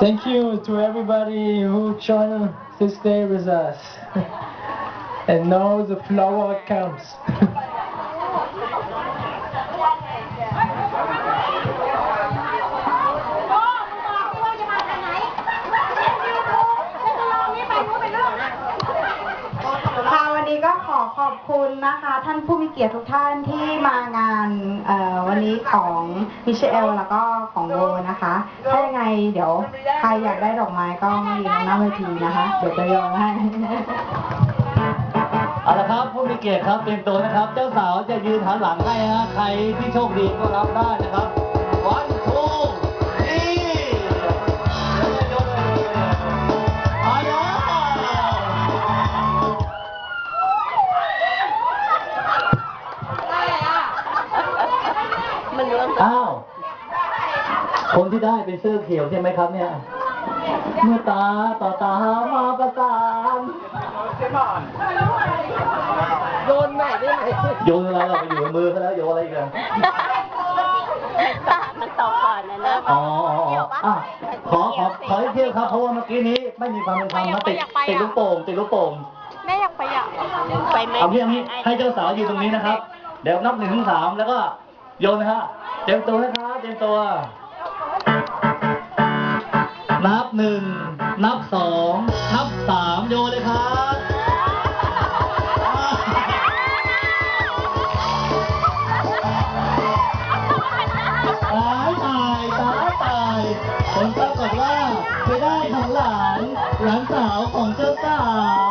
Thank you to everybody who joined to stay with us. and now the flower comes. ขอขอบคุณนะคะ ท่านผู้มีเกียรติทุกท่านที่มางานวันนี้ของมิเชลแล้วก็ของโวนะคะ ถ้ายังไงเดี๋ยวใครอยากได้ดอกไม้ก็มายืนตรงหน้าเวทีนะคะ เดี๋ยวจะโยนให้เอาละครับผู้มีเกียรติครับเตรียมตัวนะครับ เจ้าสาวจะยืนหันหลังให้นะใครที่โชคดีก็รับได้นะครับวัน อ้าว คนที่ได้เป็นเสื้อเขียวใช่ไหมครับเนี่ย เมื่อตาต่อตามาประสานโยนใหม่ได้ไหมโยนอะไรเราไปอยู่ในมือเขาแล้วโยนอะไรอีกันตามันตอบก่อนนะนะอ๋ออ๋ออ๋ออะขอขอขออีกเที่ยวครับ เพราะว่าเมื่อกี้นี้ไม่มีความเป็นธรรมนะติดติดลูกโป่งติดลูกโป่งแม่อยากไปอะไปไหมเอาพี่เอาพี่ให้เจ้าสาวอยู่ตรงนี้นะครับ เดี๋ยวนับหนึ่งถึงสามแล้วก็ โยนนะฮะเตรียมตัวนะครับเตรียมตัว นับหนึ่งนับสองนับสามโยนเลยครับตายตายตายตายผลปรากฏว่าไปได้ของหลานหลานสาวของเจ้าสาว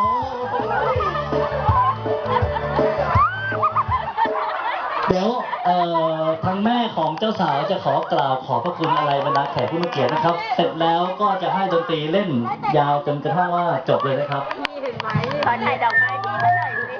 เดี๋ยว เอ่อทางแม่ของเจ้าสาวจะขอกล่าวขอบพระคุณอะไรบรรดาแขกผู้มีเกียรตินะครับ เสร็จแล้วก็จะให้ดนตรีเล่นยาวจนกระทั่งว่าจบเลยนะครับ มีเห็นไหมขอถ่ายดอกไม้พี่เขาหน่อยสิ